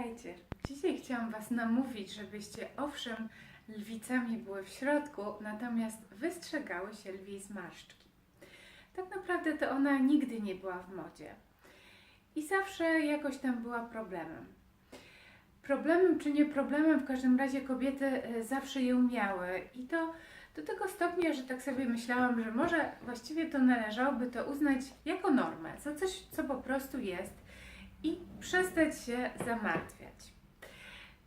Witajcie. Dzisiaj chciałam Was namówić, żebyście owszem lwicami były w środku, natomiast wystrzegały się lwiej zmarszczki. Tak naprawdę to ona nigdy nie była w modzie i zawsze jakoś tam była problemem. Problemem czy nie problemem, w każdym razie kobiety e, zawsze ją miały i to do tego stopnia, że tak sobie myślałam, że może właściwie to należałoby to uznać jako normę, za coś, co po prostu jest i przestać się zamartwiać.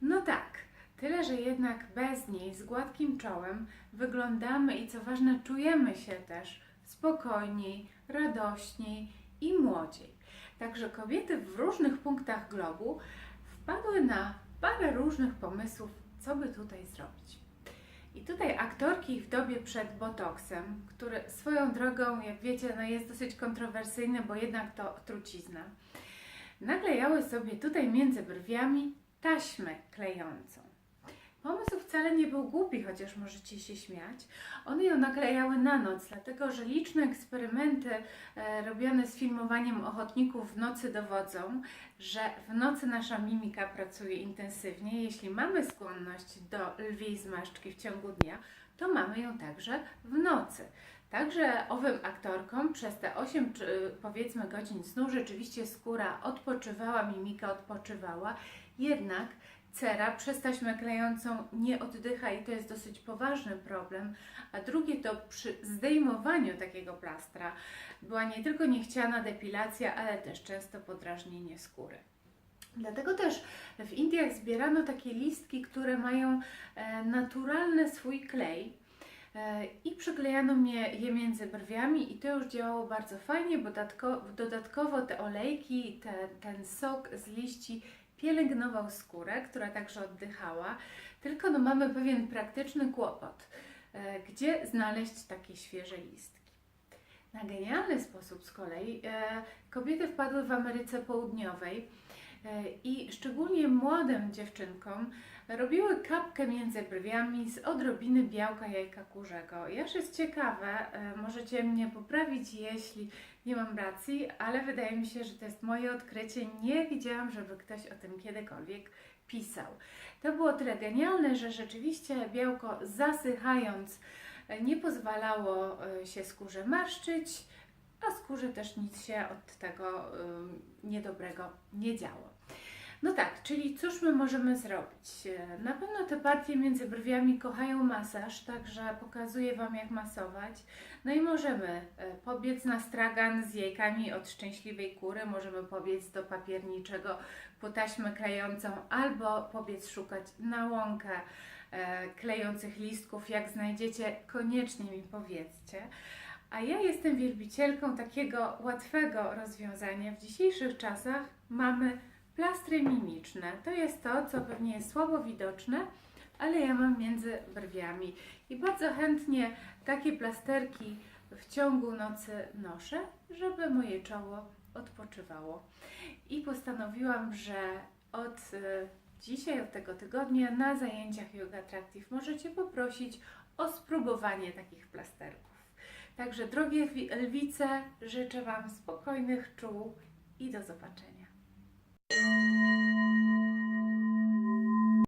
No tak, tyle, że jednak bez niej, z gładkim czołem, wyglądamy i co ważne, czujemy się też spokojniej, radośniej i młodziej. Także kobiety w różnych punktach globu wpadły na parę różnych pomysłów, co by tutaj zrobić. I tutaj aktorki w dobie przed botoksem, który swoją drogą, jak wiecie, no jest dosyć kontrowersyjny, bo jednak to trucizna naklejały sobie tutaj między brwiami taśmę klejącą. Pomysł wcale nie był głupi, chociaż możecie się śmiać. One ją naklejały na noc, dlatego że liczne eksperymenty e, robione z filmowaniem ochotników w nocy dowodzą, że w nocy nasza mimika pracuje intensywnie. Jeśli mamy skłonność do lwiej zmarszczki w ciągu dnia, to mamy ją także w nocy. Także owym aktorkom przez te 8 czy powiedzmy godzin snu rzeczywiście skóra odpoczywała, mimika odpoczywała, jednak cera przez taśmę klejącą nie oddycha i to jest dosyć poważny problem. A drugie to przy zdejmowaniu takiego plastra była nie tylko niechciana depilacja, ale też często podrażnienie skóry. Dlatego też w Indiach zbierano takie listki, które mają e, naturalny swój klej. E, I przyklejano mnie je między brwiami i to już działało bardzo fajnie, bo dodatko, dodatkowo te olejki, te, ten sok z liści pielęgnował skórę, która także oddychała. Tylko no, mamy pewien praktyczny kłopot, e, gdzie znaleźć takie świeże listki. Na genialny sposób z kolei e, kobiety wpadły w Ameryce Południowej i szczególnie młodym dziewczynkom robiły kapkę między brwiami z odrobiny białka jajka kurzego. Już jest ciekawe, e, możecie mnie poprawić, jeśli nie mam racji, ale wydaje mi się, że to jest moje odkrycie. Nie widziałam, żeby ktoś o tym kiedykolwiek pisał. To było tyle genialne, że rzeczywiście białko zasychając e, nie pozwalało e, się skórze marszczyć, a skórze też nic się od tego niedobrego nie działo. No tak, czyli cóż my możemy zrobić? E, Na pewno te partie między brwiami kochają masaż, także pokazuję Wam jak masować. No i możemy e, pobiec na stragan z jajkami od szczęśliwej kury, możemy pobiec do papierniczego po taśmę klejącą albo pobiec szukać na łąkę e, klejących listków. Jak znajdziecie, koniecznie mi powiedzcie. A ja jestem wielbicielką takiego łatwego rozwiązania. W dzisiejszych czasach mamy plastry mimiczne. To jest to, co pewnie jest słabo widoczne, ale ja mam między brwiami. I bardzo chętnie takie plasterki w ciągu nocy noszę, żeby moje czoło odpoczywało. I postanowiłam, że od e, dzisiaj, od tego tygodnia na zajęciach Yoga Attractive możecie poprosić o spróbowanie takich plasterków. Także drogie lwi- lwice, życzę Wam spokojnych czuł i do zobaczenia.